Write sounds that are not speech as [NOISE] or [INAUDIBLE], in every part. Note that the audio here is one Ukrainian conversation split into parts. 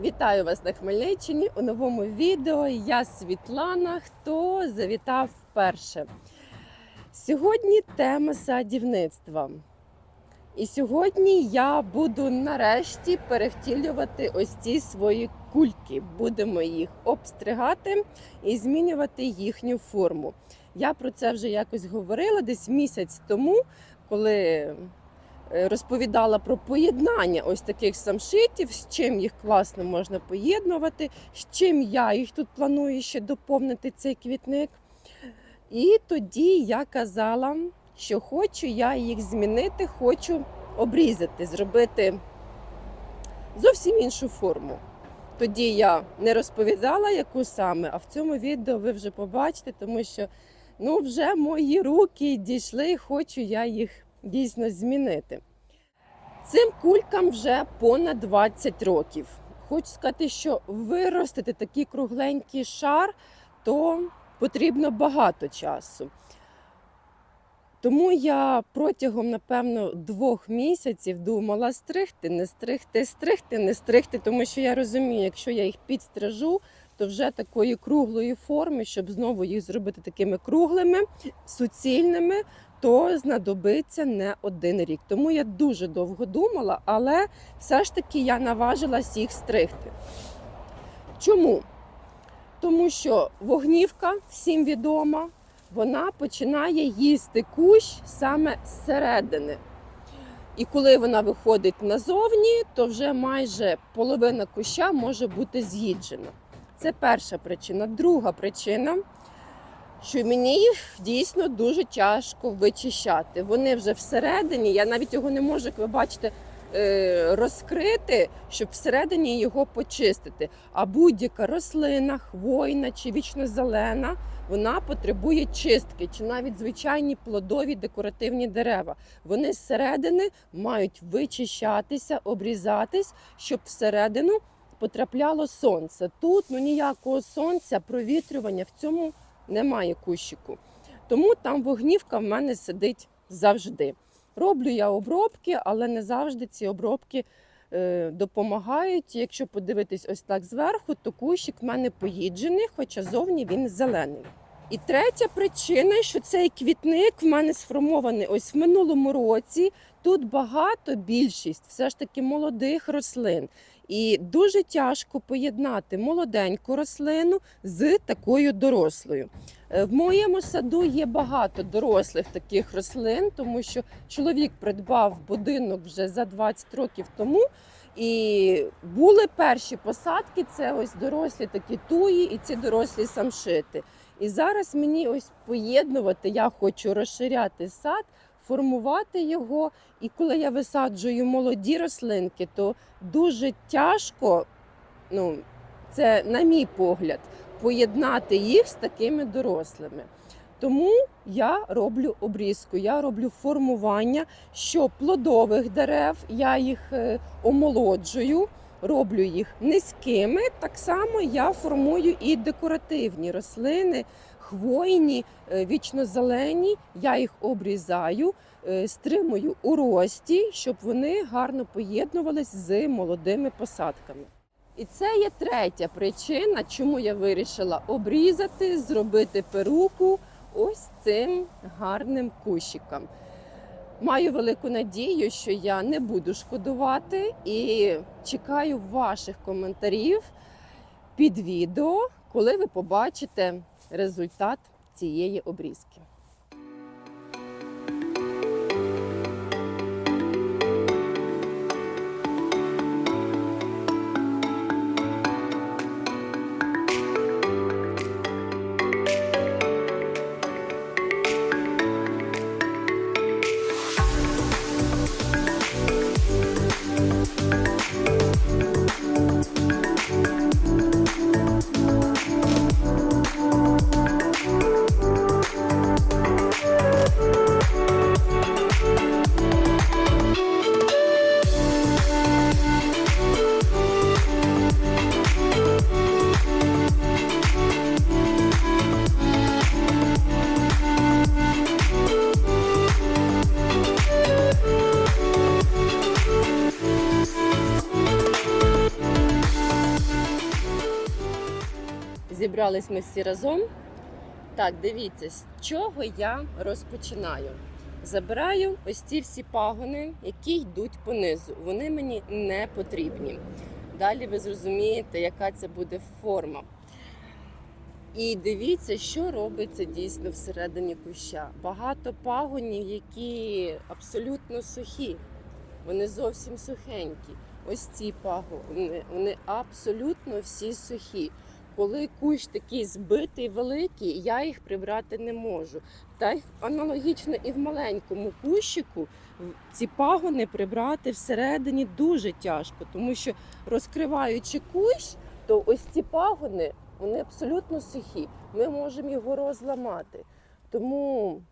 Вітаю вас на Хмельниччині у новому відео. Я Світлана. Хто завітав вперше? Сьогодні тема садівництва. І сьогодні я буду нарешті перевтілювати ось ці свої кульки. Будемо їх обстригати і змінювати їхню форму. Я про це вже якось говорила десь місяць тому, коли розповідала про поєднання ось таких самшитів, з чим їх класно можна поєднувати, з чим я їх тут планую ще доповнити цей квітник. І тоді я казала, що хочу я їх змінити, хочу обрізати, зробити зовсім іншу форму. Тоді я не розповідала, яку саме, а в цьому відео ви вже побачите, тому що ну, вже мої руки дійшли, хочу я їх дійсно змінити. Цим кулькам вже понад 20 років. Хочу сказати, що виростити такий кругленький шар, то потрібно багато часу. Тому я протягом, напевно, двох місяців думала стригти, не стригти, стригти, не стригти, тому що я розумію, якщо я їх підстрижу, то вже такої круглої форми, щоб знову їх зробити такими круглими, суцільними, то знадобиться не один рік. Тому я дуже довго думала, але все ж таки я наважилась їх стригти. Чому? Тому що вогнівка всім відома, вона починає їсти кущ саме зсередини. І коли вона виходить назовні, то вже майже половина куща може бути з'їджена. Це перша причина. Друга причина, що мені їх дійсно дуже тяжко вичищати. Вони вже всередині, я навіть його не можу, як ви бачите, е, розкрити, щоб всередині його почистити. А будь-яка рослина, хвойна чи вічнозелена, вона потребує чистки, чи навіть звичайні плодові декоративні дерева. Вони зсередини мають вичищатися, обрізатись, щоб всередину потрапляло сонце. Тут ну ніякого сонця, провітрювання в цьому немає кущику. Тому там вогнівка в мене сидить завжди. Роблю я обробки, але не завжди ці обробки е, допомагають. Якщо подивитись ось так зверху, то кущик в мене поїджений, хоча зовні він зелений. І третя причина, що цей квітник в мене сформований ось в минулому році. Тут багато більшість все ж таки молодих рослин. І дуже тяжко поєднати молоденьку рослину з такою дорослою. Е, В моєму саду є багато дорослих таких рослин, тому що чоловік придбав будинок вже за 20 років тому. І були перші посадки, це ось дорослі такі туї і ці дорослі самшити. І зараз мені ось поєднувати, я хочу розширяти сад, формувати його. І коли я висаджую молоді рослинки, то дуже тяжко, ну, це на мій погляд, поєднати їх з такими дорослими. Тому я роблю обрізку, я роблю формування, що плодових дерев я їх е, омолоджую, роблю їх низькими. Так само я формую і декоративні рослини, хвойні, е, вічнозелені. Я їх обрізаю, е, стримую у рості, щоб вони гарно поєднувались з молодими посадками. І це є третя причина, чому я вирішила обрізати, зробити перуку ось цим гарним кущикам. Маю велику надію, що я не буду шкодувати і чекаю ваших коментарів під відео, коли ви побачите результат цієї обрізки. Зібрались ми всі разом. Так, дивіться, з чого я розпочинаю. Забираю ось ці всі пагони, які йдуть понизу. Вони мені не потрібні. Далі ви зрозумієте, яка це буде форма. І дивіться, що робиться дійсно всередині куща. Багато пагонів, які абсолютно сухі. Вони зовсім сухенькі. Ось ці пагони, вони абсолютно всі сухі. Коли кущ такий збитий, великий, я їх прибрати не можу. Та аналогічно і в маленькому кущику ці пагони прибрати всередині дуже тяжко, тому що розкриваючи кущ, то ось ці пагони вони абсолютно сухі. Ми можемо його розламати. Тому,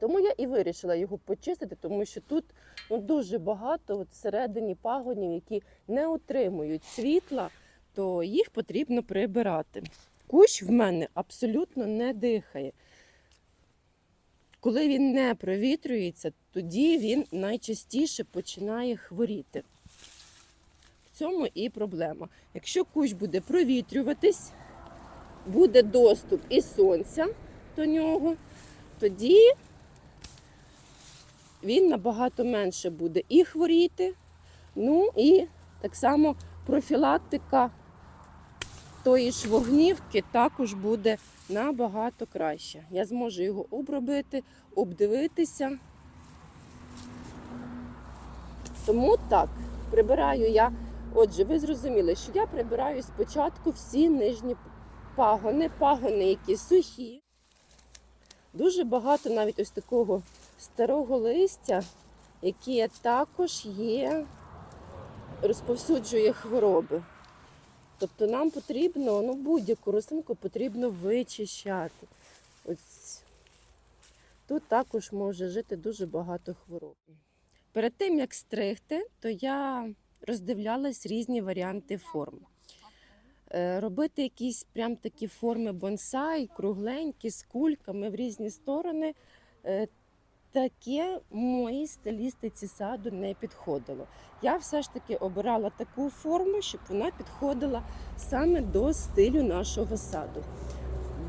тому я і вирішила його почистити, тому що тут ну, дуже багато от всередині пагонів, які не отримують світла, то їх потрібно прибирати. Кущ в мене абсолютно не дихає. Коли він не провітрюється, тоді він найчастіше починає хворіти. В цьому і проблема. Якщо кущ буде провітрюватись, буде доступ і сонця до нього, тоді він набагато менше буде і хворіти. Ну і так само профілактика тої ж вогнівки також буде набагато краще. Я зможу його обробити, обдивитися. Тому так, прибираю я. Отже, ви зрозуміли, що я прибираю спочатку всі нижні пагони, пагони, які сухі. Дуже багато навіть ось такого старого листя, яке також є, розповсюджує хвороби. Тобто нам потрібно, ну будь-яку рослинку потрібно вичищати. Ось тут також може жити дуже багато хвороб. Перед тим як стригти, то я роздивлялась різні варіанти форм. Е, Робити якісь прям такі форми бонсай, кругленькі, з кульками в різні сторони. Таке моїй стилістиці саду не підходило. Я все ж таки обирала таку форму, щоб вона підходила саме до стилю нашого саду.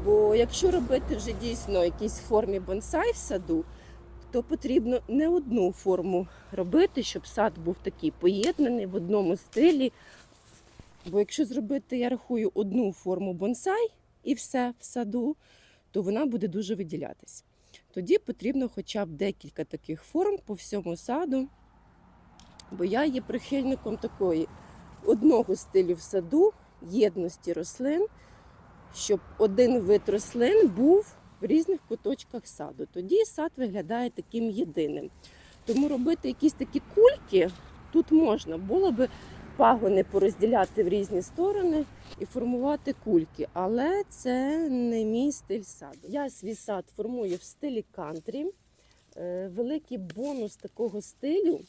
Бо якщо робити вже дійсно якісь формі бонсай в саду, то потрібно не одну форму робити, щоб сад був такий поєднаний в одному стилі. Бо якщо зробити, я рахую, одну форму бонсай і все в саду, то вона буде дуже виділятись. Тоді потрібно хоча б декілька таких форм по всьому саду, бо я є прихильником такої одного стилю в саду, єдності рослин, щоб один вид рослин був в різних куточках саду. Тоді сад виглядає таким єдиним. Тому робити якісь такі кульки тут можна. Було би пагони порозділяти в різні сторони і формувати кульки, але це не мій стиль саду. Я свій сад формую в стилі кантрі. Е, Великий бонус такого стилю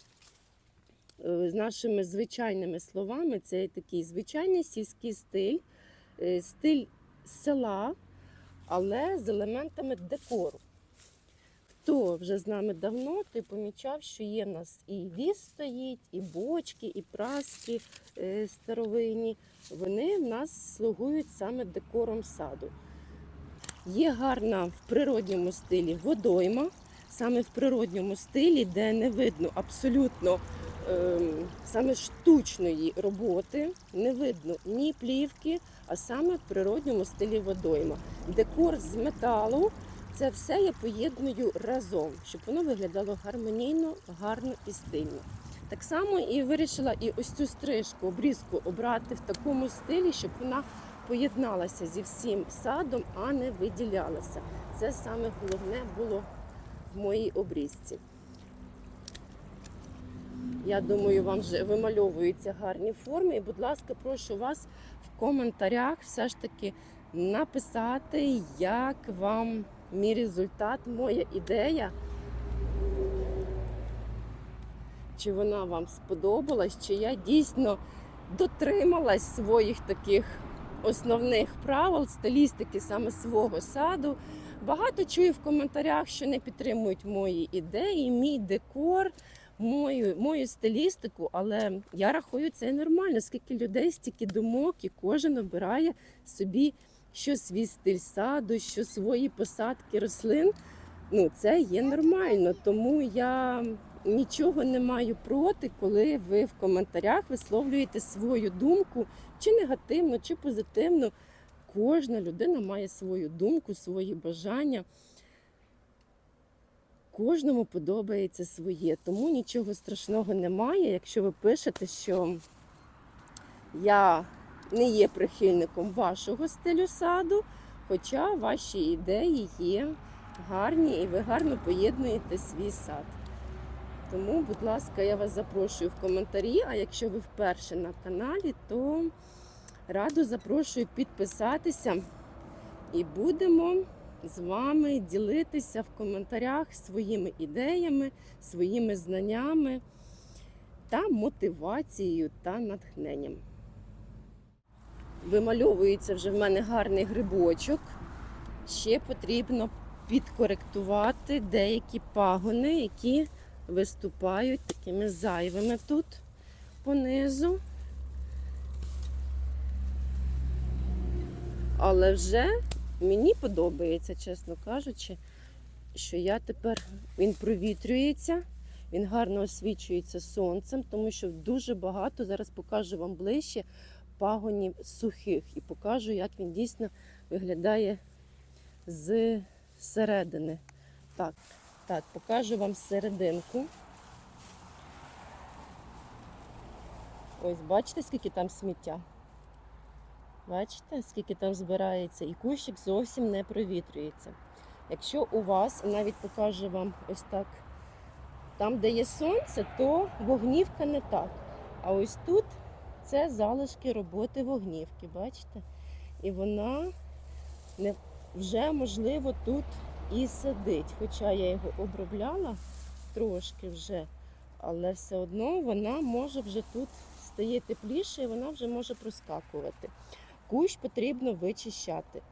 е, з нашими звичайними словами це такий звичайний сільський стиль, е, стиль села, але з елементами декору. Хто вже з нами давно, той помічав, що є в нас і віз стоїть, і бочки, і праски е, старовинні. Вони в нас слугують саме декором саду. Є гарна в природньому стилі водойма, саме в природньому стилі, де не видно абсолютно ем, саме штучної роботи, не видно ні плівки, а саме в природньому стилі водойма. Декор з металу. Це все я поєдную разом, щоб воно виглядало гармонійно, гарно і стильно. Так само і вирішила і ось цю стрижку, обрізку обрати в такому стилі, щоб вона поєдналася зі всім садом, а не виділялася. Це саме головне було в моїй обрізці. Я думаю, вам вже вимальовуються гарні форми. І, будь ласка, прошу вас в коментарях все ж таки написати, як вам мій результат, моя ідея. Чи вона вам сподобалась, чи я дійсно дотрималась своїх таких основних правил, стилістики саме свого саду. Багато чую в коментарях, що не підтримують мої ідеї, мій декор, мою, мою стилістику, але я рахую це нормально, скільки людей, стільки думок, і кожен обирає собі що свій стиль саду, що свої посадки рослин. Ну, це є нормально. Тому я нічого не маю проти, коли ви в коментарях висловлюєте свою думку, чи негативно, чи позитивно. Кожна людина має свою думку, свої бажання. Кожному подобається своє, тому нічого страшного немає, якщо ви пишете, що я не є прихильником вашого стилю саду, хоча ваші ідеї є гарні і ви гарно поєднуєте свій сад. Тому, будь ласка, я вас запрошую в коментарі. А якщо ви вперше на каналі, то радо запрошую підписатися і будемо з вами ділитися в коментарях своїми ідеями, своїми знаннями та мотивацією та натхненням. Вимальовується вже в мене гарний грибочок. Ще потрібно підкоректувати деякі пагони, які виступають такими зайвими тут понизу. Але вже мені подобається, чесно кажучи, що я тепер він провітрюється, він гарно освічується сонцем, тому що дуже багато, зараз покажу вам ближче, пагонів сухих і покажу, як він дійсно виглядає з середини. Так, так, покажу вам серединку. Ось бачите, скільки там сміття? Бачите, скільки там збирається, і кущик зовсім не провітрюється. Якщо у вас, навіть покажу вам ось так, там, де є сонце, то вогнівка не так. А ось тут це залишки роботи вогнівки, бачите? І вона не, вже, можливо, тут і сидить. Хоча я його обробляла трошки вже, але все одно вона може вже тут стає тепліше і вона вже може проскакувати. Кущ потрібно вичищати.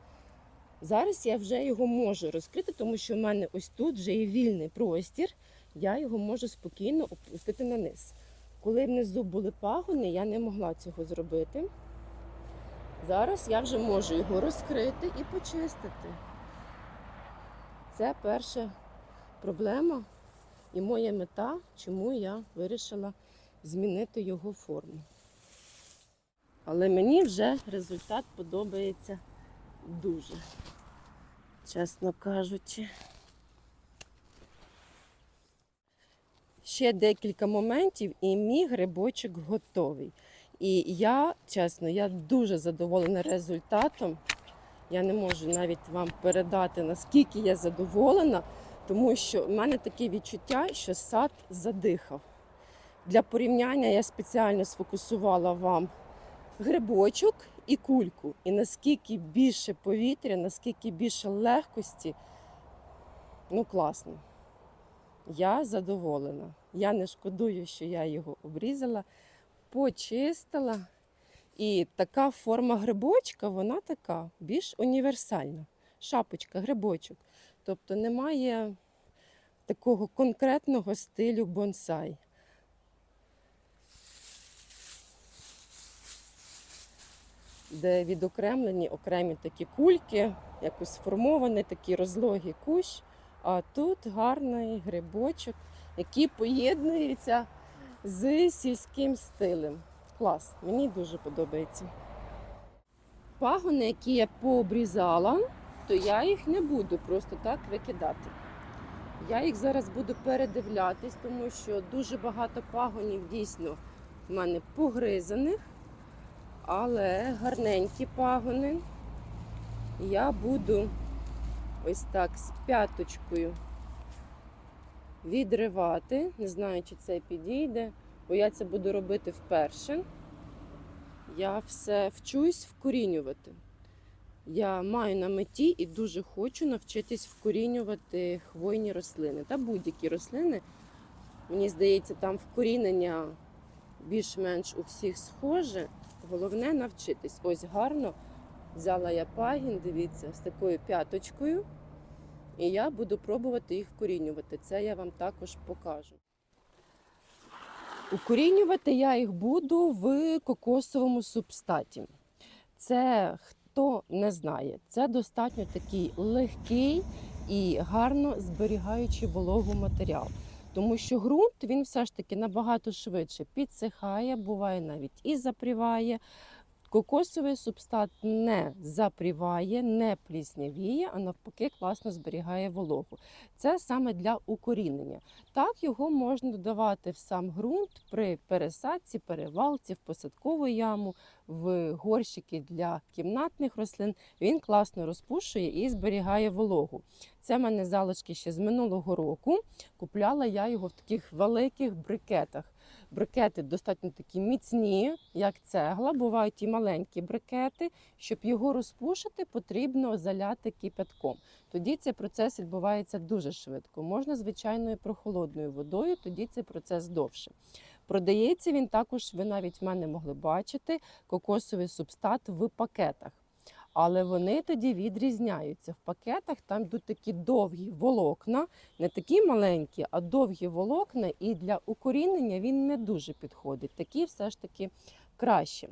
Зараз я вже його можу розкрити, тому що в мене ось тут вже є вільний простір, я його можу спокійно опустити на низ. Коли внизу були пагони, я не могла цього зробити. Зараз я вже можу його розкрити і почистити. Це перша проблема і моя мета, чому я вирішила змінити його форму. Але мені вже результат подобається дуже, чесно кажучи. Ще декілька моментів, і мій грибочок готовий. І я, чесно, я дуже задоволена результатом. Я не можу навіть вам передати, наскільки я задоволена, тому що в мене таке відчуття, що сад задихав. Для порівняння я спеціально сфокусувала вам грибочок і кульку. І наскільки більше повітря, наскільки більше легкості, ну класно. Я задоволена. Я не шкодую, що я його обрізала, почистила. І така форма грибочка, вона така більш універсальна. Шапочка, грибочок. Тобто немає такого конкретного стилю бонсай. Де відокремлені окремі такі кульки, якось сформований такий розлогий кущ. А тут гарний грибочок, який поєднується з сільським стилем. Клас, мені дуже подобається. Пагони, які я пообрізала, то я їх не буду просто так викидати. Я їх зараз буду передивлятись, тому що дуже багато пагонів дійсно в мене погризаних, але гарненькі пагони. Я буду ось так з п'яточкою відривати. Не знаю, чи це підійде, бо я це буду робити вперше. Я все вчусь вкорінювати. Я маю на меті і дуже хочу навчитись вкорінювати хвойні рослини та будь-які рослини. Мені здається, там вкорінення більш-менш у всіх схоже. Головне навчитись. Ось гарно взяла я пагін, дивіться, з такою п'яточкою. І я буду пробувати їх вкорінювати. Це я вам також покажу. Укорінювати я їх буду в кокосовому субстаті. Це Хто не знає, це достатньо такий легкий і гарно зберігаючий вологу матеріал. Тому що ґрунт він все ж таки набагато швидше підсихає, буває навіть і запріває. Кокосовий субстат не запріває, не пліснявіє, а навпаки, класно зберігає вологу. Це саме для укорінення. Так його можна додавати в сам ґрунт при пересадці, перевалці, в посадкову яму, в горщики для кімнатних рослин. Він класно розпушує і зберігає вологу. Це в мене залишки ще з минулого року. Купляла я його в таких великих брикетах. Брикети достатньо такі міцні, як цегла. Бувають і маленькі брикети. Щоб його розпушити, потрібно заляти кипятком. Тоді цей процес відбувається дуже швидко. Можна звичайною прохолодною водою, тоді цей процес довше. Продається він також, ви навіть в мене могли бачити, кокосовий субстат в пакетах. Але вони тоді відрізняються. В пакетах там йдуть такі довгі волокна, не такі маленькі, а довгі волокна. І для укорінення він не дуже підходить. Такі все ж таки краще.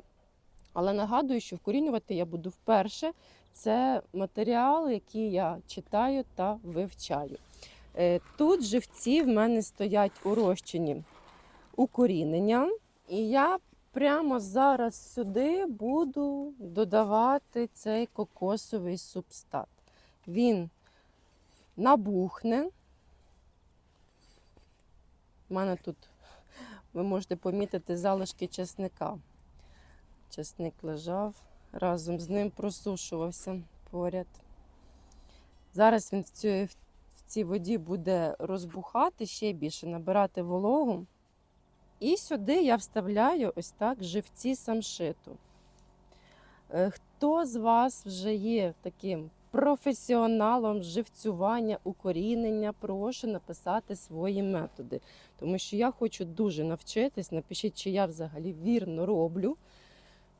Але нагадую, що вкорінювати я буду вперше. Це матеріал, який я читаю та вивчаю. Е, Тут живці в мене стоять у розчині укорінення. І я прямо зараз сюди буду додавати цей кокосовий субстат. Він набухне. У мене тут, ви можете помітити, залишки чесника. Чесник лежав, разом з ним просушувався поряд. Зараз він в цій, в цій воді буде розбухати ще більше, набирати вологу. І сюди я вставляю ось так живці самшиту. Е, Хто з вас вже є таким професіоналом живцювання, укорінення, прошу написати свої методи. Тому що я хочу дуже навчитись. Напишіть, чи я взагалі вірно роблю,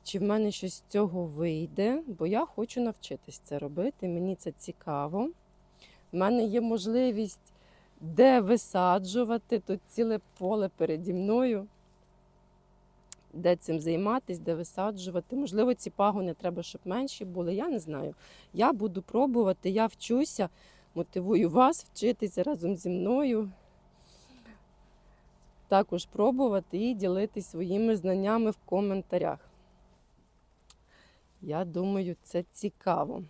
чи в мене щось з цього вийде, бо я хочу навчитись це робити. Мені це цікаво. У мене є можливість де висаджувати. Тут ціле поле переді мною. Де цим займатися, де висаджувати. Можливо, ці пагони треба, щоб менші були. Я не знаю. Я буду пробувати, я вчуся, мотивую вас вчитися разом зі мною. Також пробувати і ділитися своїми знаннями в коментарях. Я думаю, це цікаво.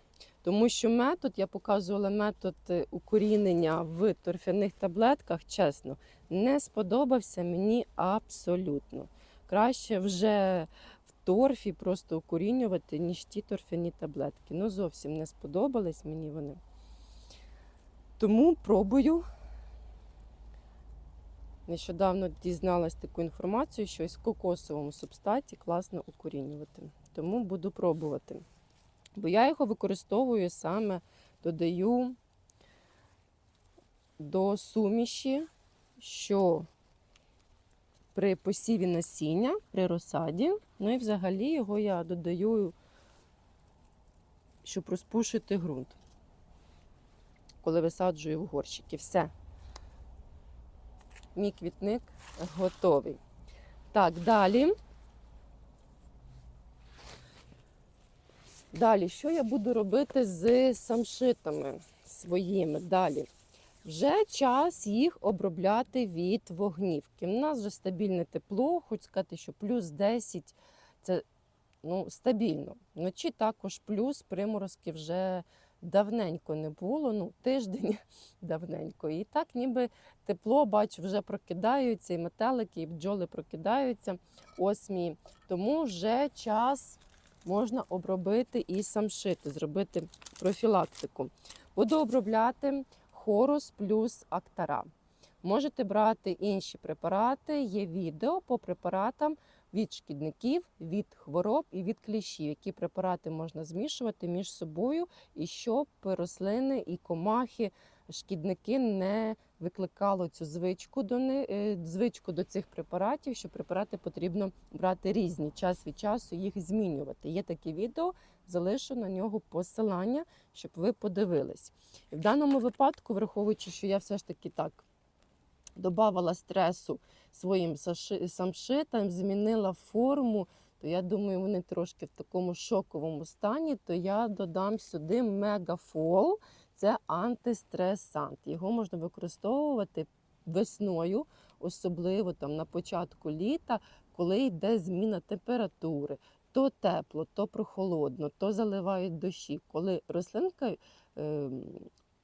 Тому що метод, я показувала метод е, укорінення в торфяних таблетках, чесно, не сподобався мені абсолютно. Краще вже в торфі просто укорінювати, ніж ті торфяні таблетки. Ну, зовсім не сподобались мені вони. Тому пробую. Нещодавно дізналась таку інформацію, що із кокосовому субстаті класно укорінювати. Тому буду пробувати. Бо я його використовую саме, додаю до суміші, що при посіві насіння, при розсаді, ну і взагалі його я додаю, щоб розпушити ґрунт, коли висаджую в горщики. Все. Мій квітник готовий. Так, далі. Далі, що я буду робити з самшитами своїми? Далі. Вже час їх обробляти від вогнівки. У нас вже стабільне тепло, хочу сказати, що плюс 10 це ну, стабільно. Вночі також плюс приморозки вже давненько не було, ну, тиждень [LAUGHS] давненько. І так, ніби тепло, бачу, вже прокидаються, і метелики, і бджоли прокидаються осмії. Тому вже час можна обробити і самшити, зробити профілактику. Буду обробляти хорус плюс актара. Можете брати інші препарати, є відео по препаратам від шкідників, від хвороб і від кліщів, які препарати можна змішувати між собою, і щоб рослини і комахи, шкідники не викликало цю звичку до ни- е, звичку до цих препаратів, що препарати потрібно брати різні, час від часу їх змінювати. Є таке відео, залишу на нього посилання, щоб ви подивились. В даному випадку, враховуючи, що я все ж таки так додавала стресу своїм самшитам, змінила форму. то я думаю, вони трошки в такому шоковому стані, то я додам сюди мегафол. Це антистресант. Його можна використовувати весною, особливо там на початку літа, коли йде зміна температури. То тепло, то прохолодно, то заливають дощі. Коли рослинка е,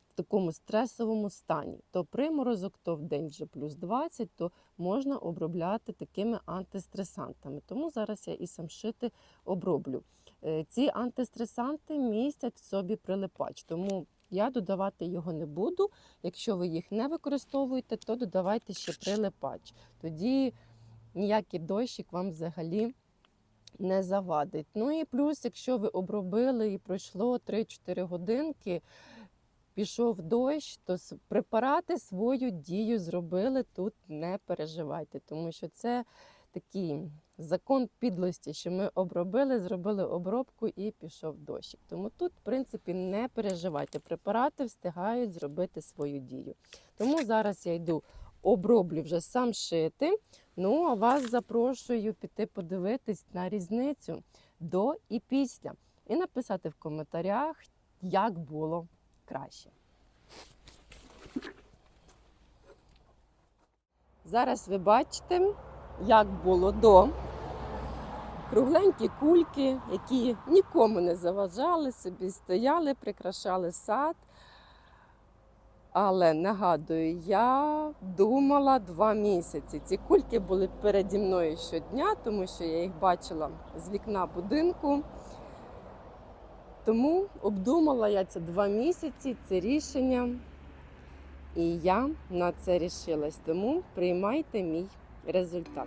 в такому стресовому стані, то приморозок, то в день вже плюс 20, то можна обробляти такими антистресантами. Тому зараз я і самшити оброблю. Е, Ці антистресанти містять в собі прилипач, тому я додавати його не буду. Якщо ви їх не використовуєте, то додавайте ще прилипач. Тоді ніякий дощик вам взагалі не завадить. Ну і плюс, якщо ви обробили і пройшло 3-4 годинки, пішов дощ, то препарати свою дію зробили тут, не переживайте, тому що це такий закон підлості, що ми обробили, зробили обробку і пішов дощик. Тому тут, в принципі, не переживайте. Препарати встигають зробити свою дію. Тому зараз я йду оброблю вже сам шити. Ну, а вас запрошую піти подивитись на різницю до і після. І написати в коментарях, як було краще. Зараз ви бачите, як було до. Кругленькі кульки, які нікому не заважали, собі стояли, прикрашали сад. Але нагадую, я думала два місяці. Ці кульки були переді мною щодня, тому що я їх бачила з вікна будинку. Тому обдумала я це два місяці, це рішення. І я на це рішилась. Тому приймайте мій результат.